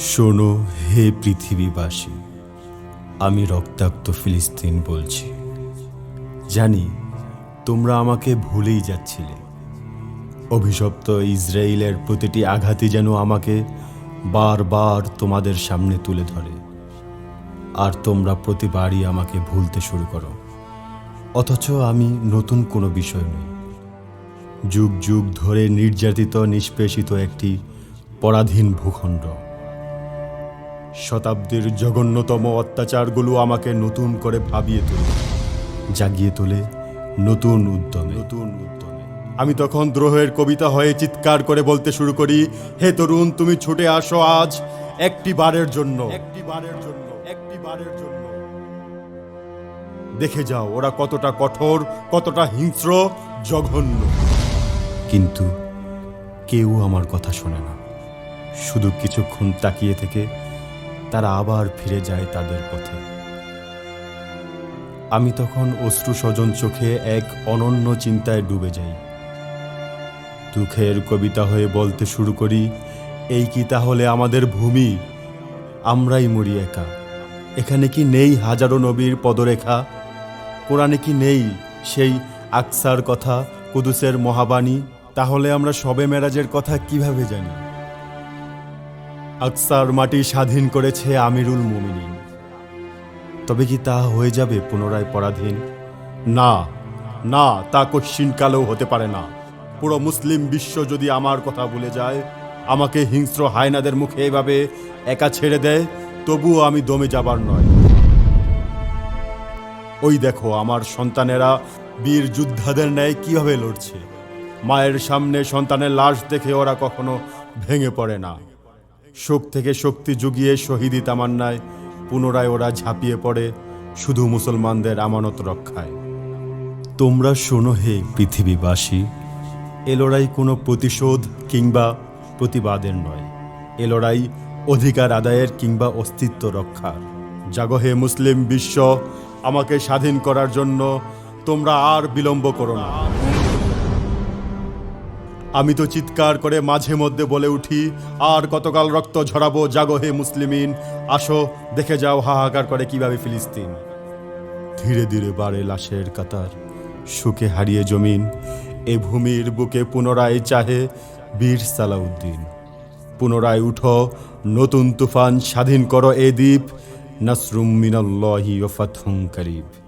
শোনো, হে পৃথিবীবাসী, আমি রক্তাক্ত ফিলিস্তিন বলছি। জানি, তোমরা আমাকে ভুলেই যাচ্ছিলে। অভিশপ্ত ইসরায়েলের প্রতিটি আঘাতই যেন আমাকে বারবার তোমাদের সামনে তুলে ধরে। আর তোমরা প্রতিবারই আমাকে ভুলতে শুরু করো। অথচ আমি নতুন কোনো বিষয় নই। যুগ যুগ ধরে নির্যাতিত, নিষ্পেষিত একটি পরাধীন ভূখণ্ড। শতাব্দীর জঘন্যতম অত্যাচারগুলো আমাকে নতুন করে ভাবিয়ে তোলে জাগিয়ে তোলে নতুন উদ্যমে। নতুন উদ্যমে। আমি তখন দ্রোহের কবিতা হয়ে চিৎকার করে বলতে শুরু করি হে তরুণ তুমি ছুটে আসো আজ একটি বারের জন্য। একটি বারের জন্য। একটি বারের জন্য। দেখে যাও ওরা কতটা কঠোর কতটা হিংস্র জঘন্য। কিন্তু কেউ আমার কথা শোনে না। শুধু কিছুক্ষণ তাকিয়ে থেকে তারা আবার ফিরে যায় তাদের পথে। আমি তখন অশ্রু স্বজন চোখে এক অনন্য চিন্তায় ডুবে যাই। দুঃখের কবিতা হয়ে বলতে শুরু করি, এই কি তাহলে আমাদের ভূমি? আমরাই মরি একা। এখানে কি নেই হাজারো নবীর পদরেখা? কোরআনে কি নেই সেই আকসার কথা, কুদুসের মহাবাণী? তাহলে আমরা সবে মেরাজের কথা কীভাবে জানি? আকসার মাটি স্বাধীন করেছে আমিরুল মুমিনিন। তবে কি তা হয়ে যাবে পুনরায় পরাধীন? না না, তা কশ্চিনকালেও হতে পারে না। পুরো মুসলিম বিশ্ব যদি আমার কথা ভুলে যায়, আমাকে হিংস্র হায়নাদের মুখে এভাবে একা ছেড়ে দেয়, তবুও আমি দমে যাবার নয়। ওই দেখো, আমার সন্তানেরা বীর যোদ্ধাদের ন্যায় কীভাবে লড়ছে? মায়ের সামনে সন্তানের লাশ দেখে ওরা কখনো ভেঙে পড়ে না। শোক থেকে শক্তি জুগিয়ে শহীদি তামান্নায় পুনরায় ওরা ঝাঁপিয়ে পড়ে শুধু মুসলমানদের আমানত রক্ষায়। তোমরা শোনো হে পৃথিবীবাসী এ লড়াই কোনো প্রতিশোধ কিংবা প্রতিবাদের নয়। এ লড়াই অধিকার আদায়ের কিংবা অস্তিত্ব রক্ষার। জাগো হে মুসলিম বিশ্ব আমাকে স্বাধীন করার জন্য তোমরা আর বিলম্ব করো না। আমি তো চিৎকার করে মাঝে মধ্যে বলে উঠি, আর কতকাল রক্ত ঝরাবো, জাগো হে মুসলিমিন। আসো, দেখে যাও হাহাকার করে কীভাবে ফিলিস্তিন। ধীরে ধীরে বাড়ে লাশের কাতার, সুখে হারিয়ে জমিন। এ ভূমির বুকে পুনরায় চাহে বীর সালাউদ্দিন। পুনরায় উঠো, নতুন তুফান স্বাধীন করো এ দ্বীপ। নাসরুম মিনাল্লাহি ও ফাতহুম করিব।